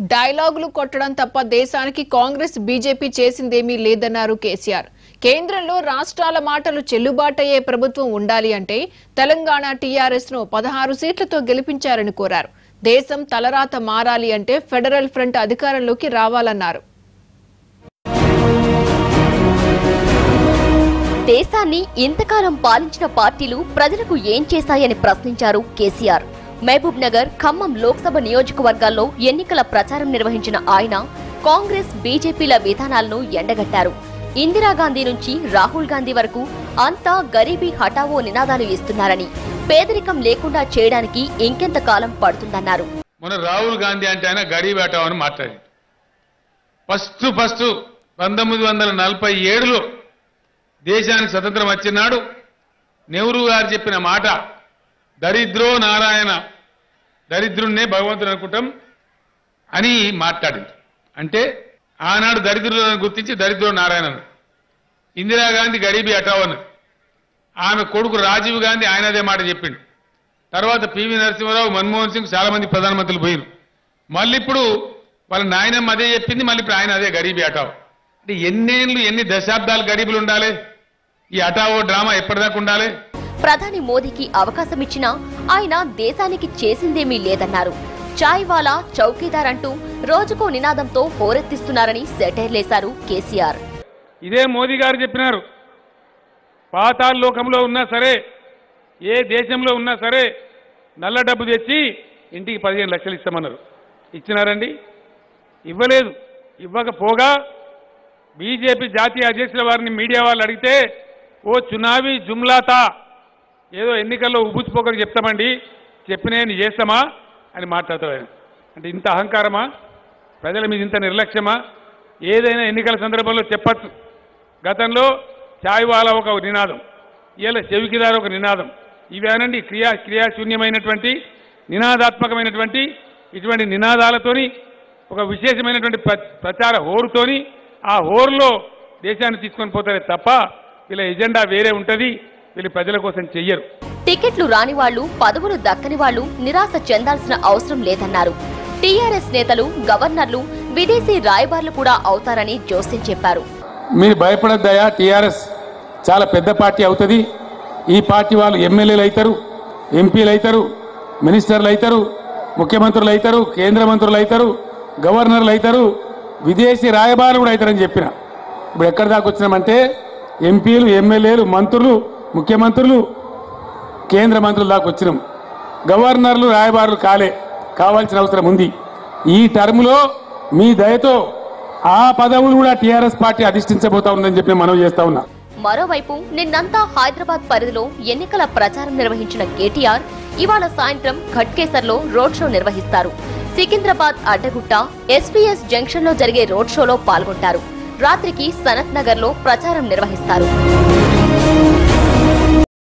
డైలాగులు కొట్టడం తప్ప దేశానికి కాంగ్రెస్ బీజేపీ చేసిందేమీ లేదన్నారు కేసీఆర్. కేంద్రంలో రాష్ట్రాల మాటలు చెల్లుబాటయ్యే ప్రభుత్వం ఉండాలి అంటే తెలంగాణ టీఆర్ఎస్ను పదహారు సీట్లతో గెలిపించారని కోరారు. దేశం తలరాత మారాలి అంటే ఫెడరల్ ఫ్రంట్ అధికారంలోకి రావాలన్నారు. దేశాన్ని ఇంతకాలం పాలించిన పార్టీలు ప్రజలకు ఏం చేశాయని ప్రశ్నించారు కేసీఆర్. మహబూబ్ నగర్ ఖమ్మం లోక్సభ నియోజకవర్గాల్లో ఎన్నికల ప్రచారం నిర్వహించిన ఆయన కాంగ్రెస్ బీజేపీల విధానాలను ఎండగట్టారు. ఇందిరాగాంధీ నుంచి రాహుల్ గాంధీ వరకు అంతా గరీబీ హఠావో నినాదాలు ఇస్తున్నారని పేదరికం లేకుండా చేయడానికి ఇంకెంత కాలం పడుతుందన్నారు. మన రాహుల్ గాంధీ అంటే ఆయన గరీబ్ హఠావో అని మాట్లాడి ఫస్ట్ ఫస్ట్ పంతొమ్మిది వందల నలభై ఏడులో దేశానికి స్వతంత్రం వచ్చినాడు నెహ్రూ గారు చెప్పిన మాట దరిద్రో నారాయణ. దరిద్రుణ్ణే భగవంతుడు అనుకుంటాం అని మాట్లాడింది. అంటే ఆనాడు దరిద్రులను గుర్తించి దరిద్రో నారాయణ అన్నాడు. ఇందిరాగాంధీ గరీబీ అటావ్ అన్నది ఆమె కొడుకు రాజీవ్ గాంధీ ఆయన అదే మాట చెప్పిండు. తర్వాత పివి నరసింహారావు మన్మోహన్ సింగ్ చాలా మంది ప్రధానమంత్రులు పోయిన మళ్ళీ ఇప్పుడు వాళ్ళ నాయనమ్మ అదే చెప్పింది మళ్ళీ ఇప్పుడు ఆయన అదే గరీబీ అటావ్. అంటే ఎన్నేళ్ళు ఎన్ని దశాబ్దాలు గరీబులు ఉండాలి? ఈ అటావో డ్రామా ఎప్పటిదాకా ఉండాలి? ప్రధాని మోదీకి అవకాశం ఇచ్చినా ఆయన దేశానికి చేసిందేమీ లేదన్నారు. చాయ్ వాలా చౌకీదార్ అంటూ రోజుకో నినాదంతో హోరెత్తిస్తున్నారని సెటైర్లేశారు కేసీఆర్. ఇదే మోదీ గారు చెప్పినారు. పాతాళ లోకంలో ఉన్నా సరే ఏ దేశంలో ఉన్నా సరే నల్ల డబ్బు తెచ్చి ఇంటికి పదిహేను లక్షలు ఇస్తామన్నారు. ఇచ్చినారండి? ఇవ్వలేదు. ఇవ్వకపోగా బీజేపీ జాతీయ అధ్యక్షుల వారిని మీడియా వాళ్ళు అడిగితే ఓ చునావీ జుమ్లాతా ఏదో ఎన్నికల్లో ఉబుచ్చిపోకని చెప్తామండి చెప్పినేది చేస్తామా అని మాట్లాడతాడు ఆయన. అంటే ఇంత అహంకారమా? ప్రజల మీద ఇంత నిర్లక్ష్యమా? ఏదైనా ఎన్నికల సందర్భంలో చెప్పచ్చు. గతంలో చాయ్వాల ఒక నినాదం ఇలా చెవికిదారు ఒక నినాదం. ఇవేనండి క్రియా క్రియాశూన్యమైనటువంటి నినాదాత్మకమైనటువంటి ఇటువంటి నినాదాలతోని ఒక విశేషమైనటువంటి ప్ర- ప్రచార హోరుతోని ఆ హోరులో దేశాన్ని తీసుకొని పోతారే తప్ప ఇలా ఎజెండా వేరే ఉంటుంది. వీళ్ళు ప్రజల కోసం చెయ్యరు. టికెట్లు రాని వాళ్ళు పదవులు దక్కని వాళ్ళు నిరాశ చెందాల్సిన అవసరం లేదన్నారు. టీఆర్ఎస్ నేతలు గవర్నర్లు విదేశీ రాయబార్లు కూడా అవుతారని జోస్యం చెప్పారు. మీరు భయపడద్దయా? టీఆర్ఎస్ చాలా పెద్ద పార్టీ అవుతుంది. ఈ పార్టీ వాళ్ళు ఎమ్మెల్యేలు అవుతారు ఎంపీలు అవుతారు మినిస్టర్లు అవుతారు ముఖ్యమంత్రులు అవుతారు కేంద్ర మంత్రులు అవుతారు గవర్నర్లు అవుతారు విదేశీ రాయబారులు కూడా అవుతారని చెప్పిన. ఇప్పుడు ఎక్కడి దాకా వచ్చినామంటే ఎంపీలు ఎమ్మెల్యేలు మంత్రులు ముఖ్యమంత్రులు కేంద్ర మంత్రుల దాకా వచ్చినాం. గవర్నర్లు రాయబారులు కాలే కావాల్సిన అవసరం ఉంది. ఈ టర్ములో మీ దయతో ఆ పదవులు కూడా టీఆర్ఎస్ పార్టీ అధిష్ఠించబోతా ఉందని చెప్పి మనం చేస్తా ఉన్నా. మరోవైపు నిన్నంతా హైదరాబాద్ పరిధిలో ఎన్నికల ప్రచారం నిర్వహించిన కేటీఆర్ ఇవాళ సాయంత్రం ఘట్కేసర్లో రోడ్ షో నిర్వహిస్తారు. సికింద్రాబాద్ అడ్డగుట్ట ఎస్పీఎస్ జంక్షన్లో జరిగే రోడ్ షోలో పాల్గొంటారు. రాత్రికి సనత్ నగర్లో ప్రచారం నిర్వహిస్తారు.